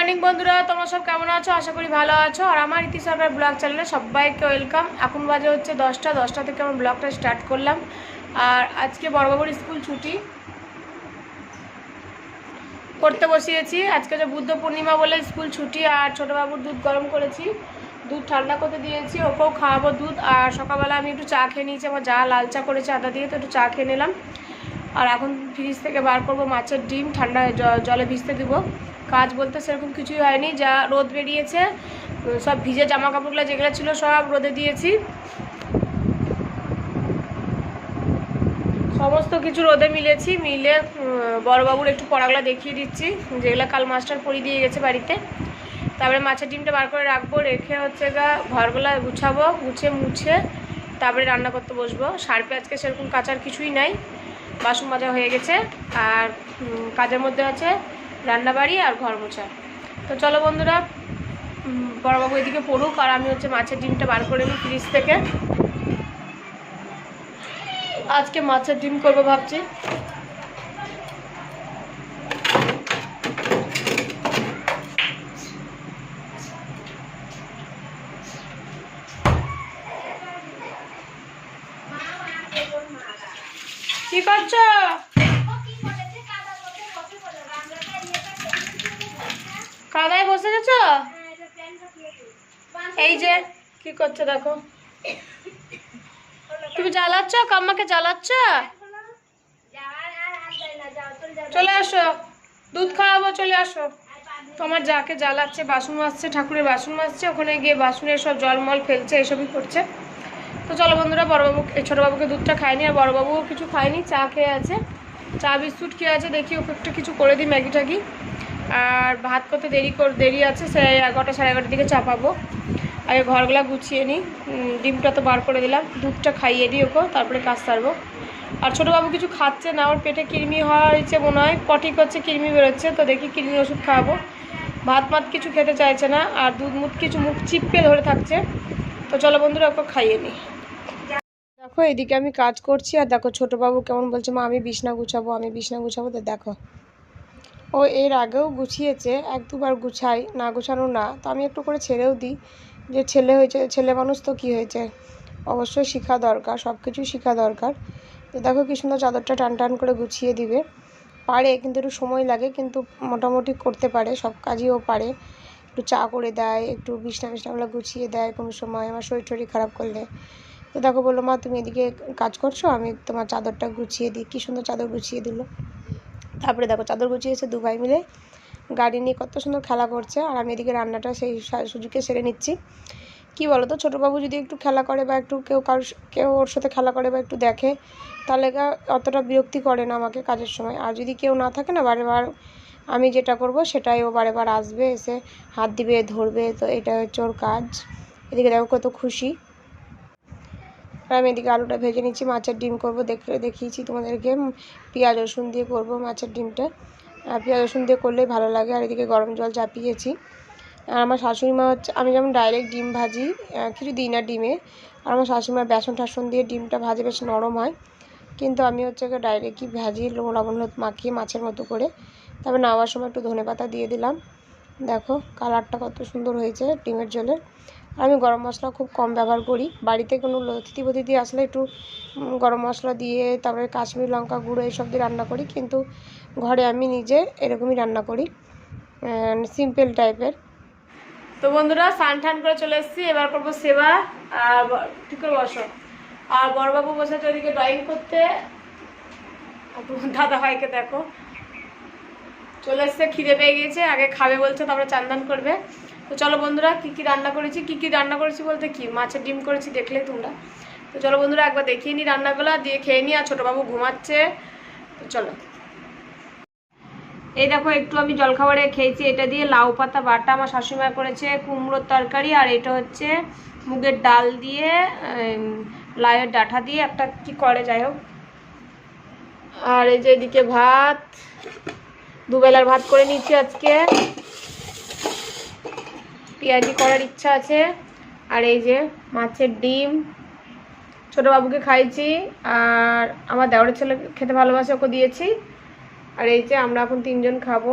Morning বন্ধুরা, তোমরা সব কেমন আছো? আশা করি ভালো আছো। আর আমার ইতি সরকার ব্লগ চ্যানেলে সবাইকে ওয়েলকাম। এখন বাজে হচ্ছে দশটা। দশটা থেকে আমার ব্লগটা স্টার্ট করলাম। আর আজকে বড়বাবুর স্কুল ছুটি। করতে বসিয়েছি। আজকে যে বুদ্ধ পূর্ণিমা বলে স্কুল ছুটি, আর ছোটোবাবুর দুধ গরম করেছি। দুধ ঠান্ডা করতে দিয়েছি। ওকেও খাওয়াবো দুধ। আর সকালবেলা আমি একটু চা খেয়ে নিয়েছি। আমার যা লাল চা করেছে আদা দিয়ে, তো একটু চা খেয়ে নিলাম। আর এখন ফ্রিজ থেকে বার করব মাছের ডিম, ঠান্ডা জলে ভিজতে দিব। কাজ বলতে সেরকম কিছুই হয়নি, যা রোদ বেরিয়েছে সব ভিজে জামা কাপড়গুলো যেগুলো ছিল সব রোদে দিয়েছি। সমস্ত কিছু রোদে মিলেছি, মিলে বড়বাবুর একটু পড়াগুলো দেখিয়ে দিচ্ছি যেগুলো কাল মাস্টার পড়িয়ে দিয়ে গেছে বাড়িতে। তারপরে মাছের ডিমটা বার করে রাখব, রেখে হচ্ছে গা ঘরগুলো গুছাবো গুছে মুছে, তারপরে রান্না করতে বসবো। সার্পে আজকে সেরকম কাচার কিছুই নাই। বাসন মাজা হয়ে গেছে আর কাজের মধ্যে আছে রান্নাবাড়ি আর ঘর মোছা। তো চলো বন্ধুরা বড়বাবু এদিকে পড়ুক আর আমি হচ্ছে মাছের ডিমটা বার করে নিই ফ্রিজ থেকে। আজকে মাছের ডিম করব ভাবছি। কাদায় বসে গেছো? এই যে কি করছ দেখো? তুমি জ্বালাচ্ছ? কাম্মাকে জ্বালাচ্ছ? চলে আসো। দুধ খাওয়াবো চলে আসো। তোমার যাকে জ্বালাচ্ছে বাসন মাজছে ঠাকুরের বাসন মাজছে ওখানে গিয়ে বাসনের সব জলমল ফেলছে এসবই করছে। তো চলো বন্ধুরা বড়বাবু এই ছোটোবাবুকে দুধটা খায়নি আর বড়বাবু কিছু খায়নি চা খেয়ে আছে। চা বিস্কুট খেয়ে আছে দেখি ওকে একটু কিছু করে দিই ম্যাগি ট্যাগি আর ভাত করতে দেরি কর, দেরি আছে সে এগারোটা সাড়ে এগারোটার দিকে চাপাবো। আগে ঘরগুলা গুছিয়ে নিই। ডিমটা তো বার করে দিলাম। দুধটা খাইয়ে দিই ওকে, তারপরে কাজ সারবো। আর ছোটোবাবু কিছু খাচ্ছে না, ওর পেটে কৃমি হয়েছে মনে হয়। পটি করছে কৃমি বেরোচ্ছে, তো দেখি কৃমি ওষুধ খাওয়াবো। ভাত মাত কিছু খেতে চাইছে না, আর দুধ মুধ কিছু মুখ চিপকে ধরে থাকছে। তো চলো বন্ধুরা, ওকে খাইয়ে নিই। দেখো, এদিকে আমি কাজ করছি, আর দেখো ছোটোবাবু কেমন বলছে, মা, আমি বিছনা গুছাবো, আমি বিছনা গুছাবো, তো দেখো। ও এর আগেও গুছিয়েছে, এক দুবার গুছাই, না গুছানো না, তো আমি একটু করে ছেড়েও দিই। যে ছেলে হয়েছে, ছেলে মানুষ তো কী হয়েছে? অবশ্যই শেখা দরকার সব কিছুই শেখা দরকার। তো দেখো কি সুন্দর চাদরটা টান টান করে গুছিয়ে দিবে। পারে, কিন্তু একটু সময় লাগে, কিন্তু মোটামুটি করতে পারে, সব কাজই ও পারে। একটু চা করে দেয়, একটু বিছনা বিছনাগুলো গুছিয়ে দেয় কোনো সময়, আমার শরীর টরীর খারাপ করলে। তো দেখো বলল, মা, তুমি এদিকে কাজ করছ? আমি তোমার চাদরটা গুছিয়ে দিই। কী সুন্দর চাদর গুছিয়ে দিল। তারপরে দেখো চাদর গুছিয়েছে দু ভাই মিলে। গাড়ি নিয়ে কত সুন্দর খেলা করছে। আর আমি এদিকে রান্নাটা সেই সুযোগে সেরে নিচ্ছি। কি বলো তো ছোটোবাবু যদি একটু খেলা করে বা একটু কেউ কারোর কেউ ওর সাথে খেলা করে বা একটু দেখে, তাহলে অতটা বিরক্তি করে না আমাকে কাজের সময়। আর যদি কেউ না থাকে না, বারে বার আমি যেটা করব সেটাই ও বারে বার আসবে, এসে হাত দিবে, ধরবে, তো এটা হচ্ছে ওর কাজ। এদিকে দেখো কত খুশি। আর আমি এদিকে আলুটা ভেজে নিচ্ছি, মাছের ডিম করব। দেখে দেখিয়েছি তোমাদেরকে পেঁয়াজ, রসুন দিয়ে করব মাছের ডিমটা। আর পেঁয়াজ, রসুন দিয়ে করলেই ভালো লাগে। আর এদিকে গরম জল চাপিয়েছি। আর আমার শাশুড়ি মা হচ্ছে, আমি যেমন ডাইরেক্ট ডিম ভাজি কিছু দিই না ডিমে। আর আমার শাশুড়ি মা বেসন টাসন দিয়ে ডিমটা ভাজে বেশ নরম হয়। কিন্তু আমি হচ্ছে ডাইরেক্টই ভাজি, লবণ হলুদ মাখিয়ে মাছের মতো করে। তারপর নামার সময় একটু ধনে পাতা দিয়ে দিলাম। দেখো কালারটা কত সুন্দর হয়েছে ডিমের জলের আমি গরম মশলা খুব কম ব্যবহার করি। বাড়িতে কোনো অতিথি পতিথি আসলে একটু গরম মশলা দিয়ে তারপরে কাশ্মীর লঙ্কা গুঁড়ো এইসব দিয়ে রান্না করি। কিন্তু ঘরে আমি নিজে এরকমই রান্না করি সিম্পল টাইপের। তো বন্ধুরা, স্নান টান করে চলে এসেছি। এবার করব সেবা। আর ঠিক করে বসো আর বড়বাবু বসেছে ওদিকে ড্রয়িং করতে। দাদা ভাইকে দেখো। চলে এসছে, খিদে পেয়ে গিয়েছে। আগে খাবে বলছে, তারপরে চান্দান করবে। তো চলো বন্ধুরা, কী কী রান্না করেছি, কী কী রান্না করেছি বলতে কি? মাছের ডিম করেছি, দেখলে তোমরা। তো চলো বন্ধুরা, একবার দেখিয়ে নিই রান্নাগুলো, দিয়ে খেয়ে নিই আর ছোটোবাবু ঘুমাচ্ছে। তো চলো। এই দেখো, একটু আমি জলখাবারে খেয়েছি, এটা দিয়ে লাউ পাতা, বাটা আমার শাশুড়িমা করেছে, কুমড়োর তরকারি, আর এটা হচ্ছে মুগের ডাল দিয়ে লাউয়ের ডাঁটা দিয়ে, একটা কি করে, যাই হোক। আর এই যে এদিকে ভাত, দুবেলার ভাত করে নিচ্ছি আজকে। পেঁয়াজি করার ইচ্ছা আছে। আর এই যে মাছের ডিম। ছোটো বাবুকে খাইছি আর আমার দেওরের ছেলে খেতে ভালোবাসে, ওকে দিয়েছি। আর এই যে আমরা এখন তিনজন খাব।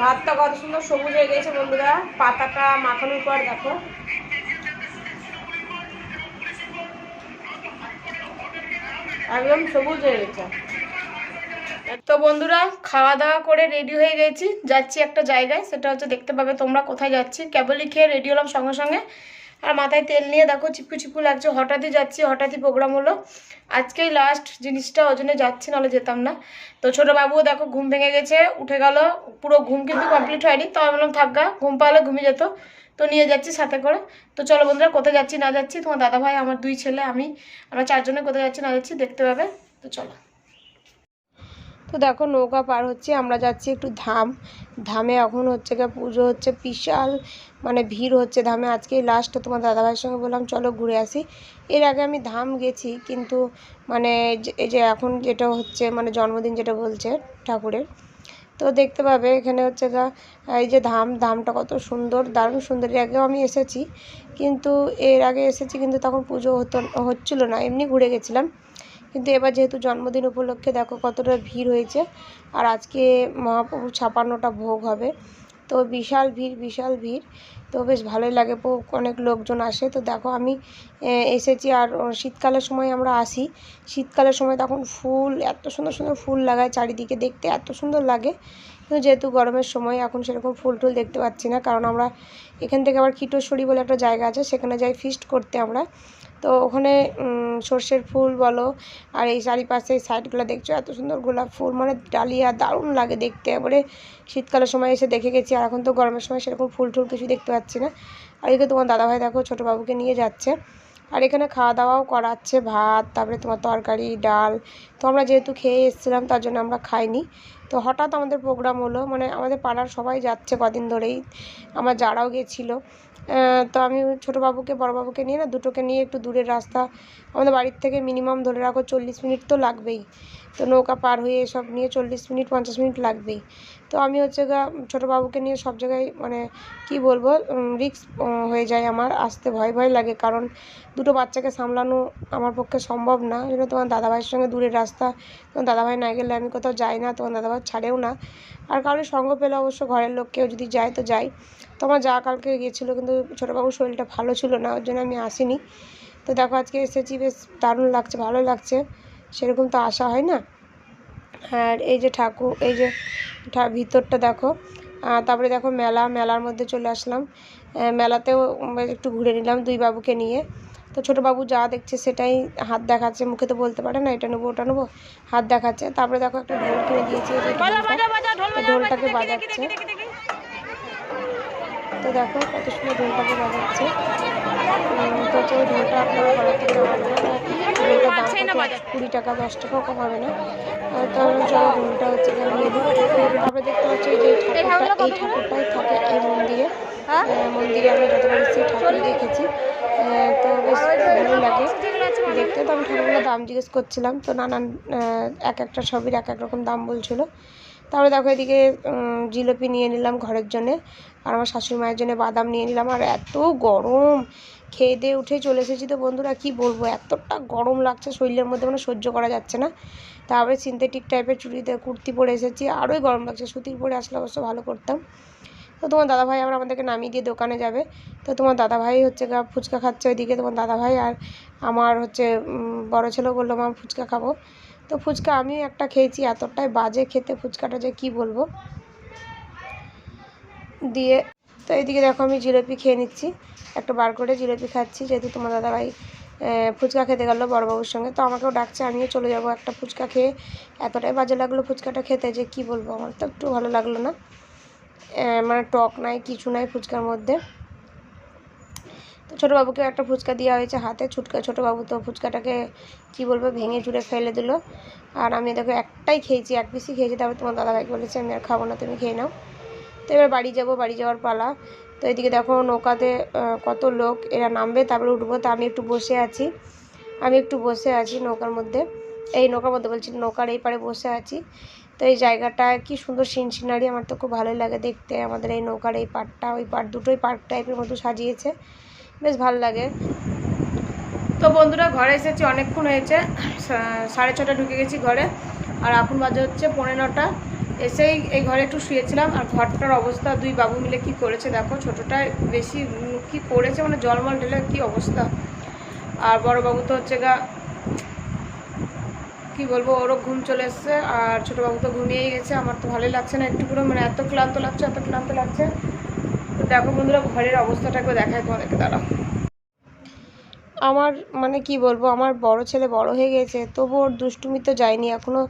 ভাতটা কত সুন্দর সবুজ হয়ে গেছে বন্ধুরা। পাতাটা মাখানোর পর দেখো। একদম সবুজ হয়ে গেছে। তো বন্ধুরা খাওয়া দাওয়া করে রেডি হয়ে গেছি। যাচ্ছি একটা জায়গায়, সেটা হচ্ছে দেখতে পাবে তোমরা কোথায় যাচ্ছি। কেবলই খেয়ে রেডি হলাম সঙ্গে সঙ্গে। আর মাথায় তেল নিয়ে দেখো, চিপকু চিপকু লাগছে। হঠাৎই যাচ্ছি, হঠাৎই প্রোগ্রাম হলো। আজকেই লাস্ট জিনিসটা, ওই জন্য যাচ্ছি, নাহলে যেতাম না। তো ছোটো বাবুও দেখো, ঘুম ভেঙে গেছে, উঠে গেল। পুরো ঘুম কিন্তু কমপ্লিট হয়নি। তো আমি বললাম, থাকা ঘুম পালে ঘুমিয়ে যেত। তো নিয়ে যাচ্ছি সাথে করে। তো চলো বন্ধুরা, কোথায় যাচ্ছি, না যাচ্ছি? তোমার দাদা ভাই আমার দুই ছেলে, আমি। আমরা চারজনে কোথায় যাচ্ছি, না যাচ্ছি, দেখতে পাবে। তো চলো। তো দেখো নৌকা পার হচ্ছে, আমরা যাচ্ছি একটু ধাম। ধামে এখন হচ্ছে গিয়ে পুজো হচ্ছে, বিশাল মানে ভিড় হচ্ছে ধামে। আজকেই লাস্ট তোমার দাদাভাইয়ের সঙ্গে বললাম, চলো ঘুরে আসি। এর আগে আমি ধাম গেছি, কিন্তু মানে এই যে এখন যেটা হচ্ছে মানে জন্মদিন যেটা বলছে ঠাকুরের, তো দেখতে পাবে এখানে হচ্ছে গা এই যে ধাম, ধামটা কত সুন্দর, দারুণ সুন্দর। এর আগেও আমি এসেছি, কিন্তু এর আগে এসেছি, কিন্তু তখন পুজো হতো, হচ্ছিল না। এমনি ঘুরে গেছিলাম। কিন্তু এবার যেহেতু জন্মদিন উপলক্ষে দেখো কতটা ভিড় হয়েছে, আর আজকে মহাপ্রভু ছাপান্নটা ভোগ হবে। তো বিশাল ভিড় বিশাল ভিড়। তো বেশ ভালোই লাগে অনেক লোকজন আসে। তো দেখো আমি এসেছি আর শীতকালের সময় আমরা আসি। শীতকালের সময় তখন ফুল, এত সুন্দর সুন্দর ফুল লাগায় চারিদিকে দেখতে, এত সুন্দর লাগে। কিন্তু যেহেতু গরমের সময় এখন সেরকম ফুল টুল দেখতে পাচ্ছি না, কারণ আমরা এখান থেকে আবার কিটোশ্বরী বলে একটা জায়গা আছে, সেখানে যাই ফিস্ট করতে আমরা। তো ওখানে সর্ষের ফুল বলো, আর এই চারিপাশে এই সাইডগুলো দেখছ? এত সুন্দর গোলাপ ফুল মানে ডালিয়া, দারুণ লাগে দেখতে। এবারে শীতকালের সময় এসে দেখে গেছি, আর এখন তো গরমের সময় সেরকম ফুল টুল কিছু দেখতে পাচ্ছি না। আর এদিকে তোমার দাদাভাই দেখো, ছোটো বাবুকে নিয়ে যাচ্ছে। আর এখানে খাওয়া দাওয়াও করাচ্ছে, ভাত, তারপরে তোমার তরকারি, ডাল। তো আমরা যেহেতু খেয়ে এসেছিলাম, তার জন্য আমরা খাইনি। তো হঠাৎ আমাদের প্রোগ্রাম হলো মানে আমাদের পাড়ার সবাই যাচ্ছে কদিন ধরেই। আমার যারাও গেছিল তো আমি ছোটো বাবুকে, বড় বাবুকে নিয়ে না দুটোকে নিয়ে একটু দূরের রাস্তা। আমাদের বাড়ির থেকে মিনিমাম ধরে রাখো চল্লিশ মিনিট তো লাগবেই। তো নৌকা পার হয়ে এসব নিয়ে চল্লিশ মিনিট, পঞ্চাশ মিনিট লাগবেই। তো আমি হচ্ছে গা ছোটো বাবুকে নিয়ে সব জায়গায় মানে কি বলব রিক্স হয়ে যায় আমার। আসতে ভয় ভয় লাগে কারণ দুটো বাচ্চাকে সামলানো আমার পক্ষে সম্ভব না। জন্য তোমার দাদাভাইয়ের সঙ্গে দূরের রাস্তা। তোমার দাদাভাই না গেলে আমি কোথাও যাই না, তোমার দাদাভাই ছাড়েও না। আর কারোর সঙ্গ পেলে অবশ্য ঘরের লোক কেউ যদি যায় তো যাই। তো আমার যা কালকে গিয়েছিল কিন্তু ছোটোবাবুর শরীরটা ভালো ছিল না, ওর জন্য আমি আসিনি। তো দেখো আজকে এসেছি, বেশ দারুণ লাগছে ভালো লাগছে। সেরকম তো আসা হয় না। আর এই যে ঠাকুর এই যে ভিতরটা দেখো। তারপরে দেখো মেলা মেলার মধ্যে চলে আসলাম। মেলাতেও একটু ঘুরে নিলাম দুই বাবুকে নিয়ে। তো ছোটো বাবু যা দেখছে সেটাই হাত দেখাচ্ছে মুখে তো বলতে পারে না এটা নেব ওটা নেব হাত দেখাচ্ছে। তারপরে দেখো একটা ঢোল কিনে দিয়েছে ঢোলটা। ঢোলটাকে বাজাচ্ছে। তো দেখো কত সুন্দর ঢোলটাকে বাজাচ্ছে। তো ঢোলটা আপনারা ঢোলটার দাম কত? কুড়ি টাকা দশ টাকাও কম হবে না। তার জন্য চলো হচ্ছে তারপরে দেখতে পাচ্ছি যে এই ঠাকুরটা এই ঠাকুরটাই থাকে এই মন্দিরে। আহ, মন্দিরে আমরা যতবার এসেছি ঠাকুর দেখেছি। তো বেশ ভালো লাগে। দেখতে তো আমি ঠাকুরগুলো দাম জিজ্ঞেস করছিলাম। তো নানান এক একটা ছবির এক এক রকম দাম বলছিল। তারপরে দেখো এদিকে জিলিপি নিয়ে নিলাম ঘরের জন্যে, আর আমার শাশুড়ি মায়ের জন্য বাদাম নিয়ে নিলাম, আর এত গরম! খেয়ে দিয়ে উঠে চলে এসেছি তো বন্ধুরা, কি বলব, এতটা গরম লাগছে, শরীরের মধ্যে মানে সহ্য করা যাচ্ছে না। তারপরে সিনথেটিক টাইপের চুড়িতে কুর্তি পরে এসেছি, আরোই গরম লাগছে, সুতির পরে আসলে অবশ্য ভালো করতাম। তো তোমার দাদাভাই আবার আমাদেরকে নামিয়ে দিয়ে দোকানে যাবে। তো তোমার দাদাভাই হচ্ছে গা ফুচকা খাচ্ছে ওইদিকে, তোমার দাদাভাই আর আমার হচ্ছে বড় ছেলেও বলল, মা, ফুচকা খাব। তো ফুচকা আমি একটা খেয়েছি, এতটাই বাজে খেতে ফুচকাটা যে কি বলব? দিয়ে, তো এইদিকে দেখো আমি জিলিপি খেয়ে নিচ্ছি, একটা বার করে জিলিপি খাচ্ছি, যেহেতু তোমার দাদাভাই ফুচকা খেতে গেলো বড়বাবুর সঙ্গে, তো আমাকেও ডাকছে, আমিও চলে যাব একটা ফুচকা খেয়ে। এতটাই বাজে লাগল ফুচকাটা খেতে যে কি বলব, আমার তো একটু ভালো লাগল না। মানে টক নাই, কিছু নাই ফুচকার মধ্যে। তো ছোটো বাবুকে একটা ফুচকা দেওয়া হয়েছে হাতে, ছুটকা, ছোটো বাবু তো ফুচকাটাকে, কি বলব, ভেঙে চুরে ফেলে দিল। আর আমি দেখো একটাই খেয়েছি, এক পিসই খেয়েছি, তারপর তোমার দাদাভাইকে বলেছি, আমি আর খাব না, তুমি খেয়ে নাও। তো এবার বাড়ি যাব, বাড়ি যাওয়ার পালা। তো এদিকে দেখো নৌকাতে কত লোক, এরা নামবে, তারপরে উঠবো, তা আমি একটু বসে আছি। আমি একটু বসে আছি নৌকার মধ্যে। এই নৌকার মধ্যে বলছি, নৌকার এই পাড়ে বসে আছি। তো এই জায়গাটা কি সুন্দর সিন সিনারি আমার তো খুব ভালোই লাগে দেখতে। আমাদের এই নৌকার এই পাড়টা, ওই পাড় দুটোই পার্ক টাইপের মতো সাজিয়েছে। বেশ ভালো লাগে। তো বন্ধুরা, ঘরে এসেছি, অনেকক্ষণ হয়েছে। সাড়ে ছটা ঢুকে গেছি ঘরে। আর এখন বাজে হচ্ছে পৌনে নটা। এসেই এই ঘরে একটু শুয়েছিলাম। আর ঘরটার অবস্থা, দুই বাবু মিলে কি করেছে দেখো ছোটোটা বেশি কি করেছে মানে জলমল ঢেলে কি অবস্থা। আর বড় বাবু তো হচ্ছে গা, কি বলব, ওরও ঘুম চলে এসছে। আর ছোটো বাবু তো ঘুমিয়েই গেছে। আমার তো ভালোই লাগছে না একটু পুরো মানে এত ক্লান্ত লাগছে, এত ক্লান্ত লাগছে। দেখো বন্ধুরা ঘরের অবস্থাটাকে দেখায় তোমাদেরকে দাঁড়াও। আমার মানে কি বলব, আমার বড় ছেলে বড় হয়ে গেছে, তবু ওর দুষ্টুমি তো যায়নি এখনও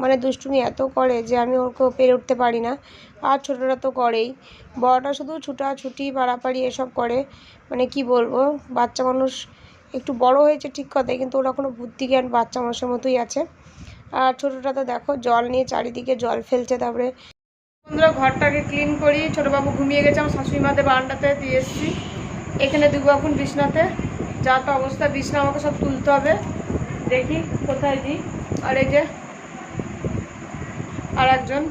মানে দুষ্টুমি এত করে যে আমি ওকে পেরে উঠতে পারি না। আর ছোটোটা তো করেই। বড়টা শুধু ছুটাছুটি পাড়াপাড়ি এসব করে। মানে কি বলব, বাচ্চা মানুষ একটু বড় হয়েছে ঠিক কথাই, কিন্তু ওর এখনও বুদ্ধি জ্ঞান বাচ্চা মানুষের মতোই আছে। আর ছোটোটা তো দেখো, জল নিয়ে চারিদিকে জল ফেলছে তারপরে। বন্ধুরা ঘরটাকে ক্লিন করি। ছোটো বাবু ঘুমিয়ে গেছে, আমার শাশুড়ি মাতে বারান্দাতে দিয়ে এসেছি। এখানে এখন বিছনাতে। যা তো অবস্থা, বিছনা আমাকে সব তুলতে হবে। দেখি কোথায় দিই। আর এই যে আর একজন।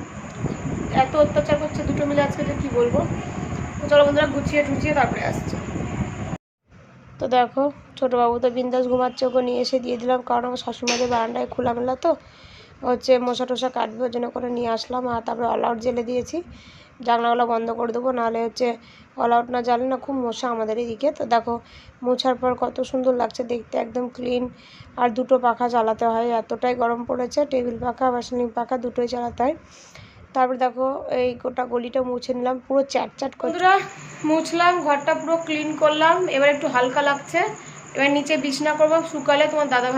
এত অত্যাচার করছে দুটো মিলে আজকে যে কী বলব। চলো বন্ধুরা, গুছিয়ে টুচিয়ে তারপরে আসছে। তো দেখো ছোটো বাবু তো বিন্দাস ঘুমাচ্ছে, ওকে নিয়ে এসে দিয়ে দিলাম। কারণ আমার শাশুড়িমাদের বারান্দায় খোলামেলা তো। হচ্ছে মশা টশা কাটবে ওই জন্য করে নিয়ে আসলাম। আর তারপরে অল আউট জেলে দিয়েছি। জানলাগুলো বন্ধ করে দেবো, নাহলে হচ্ছে অল আউট না জ্বালে না খুব মশা আমাদের এদিকে তো দেখো, মোছার পর কত সুন্দর লাগছে দেখতে, একদম ক্লিন আর দুটো পাখা চালাতে হয়, এতটাই গরম পড়েছে। টেবিল পাখা বা সিলিং পাখা দুটোই চালাতে হয়। তারপর দেখো, এই গোটা গলিটা মুছে নিলাম, পুরো চ্যাট চ্যাট করে। মুছলাম, ঘরটা পুরো ক্লিন করলাম। এবার একটু হালকা লাগছে। এবার নিচে বিছনা করব, শুকালে তোমার দাদা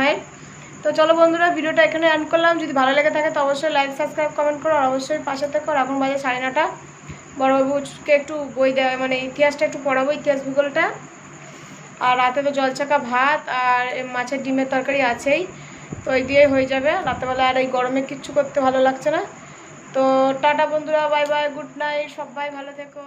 তো চলো বন্ধুরা, ভিডিওটা এখানে এন্ড করলাম। যদি ভালো লেগে থাকে তো অবশ্যই লাইক সাবস্ক্রাইব কমেন্ট করো আর অবশ্যই পাশে থেকো। এখন বাজে সাড়ে নটা। বড়বাবুকে একটু বই দেওয়া মানে ইতিহাসটা একটু পড়াবো, ইতিহাস ভূগোলটা। আর রাতে তো জলচাকা ভাত আর মাছের ডিমের তরকারি আছেই। তো এই দিয়েই হয়ে যাবে। রাতেবেলা আর এই গরমে কিচ্ছু করতে ভালো লাগছে না। তো টাটা বন্ধুরা বাই বাই গুড নাইট সবাই ভালো থেকো।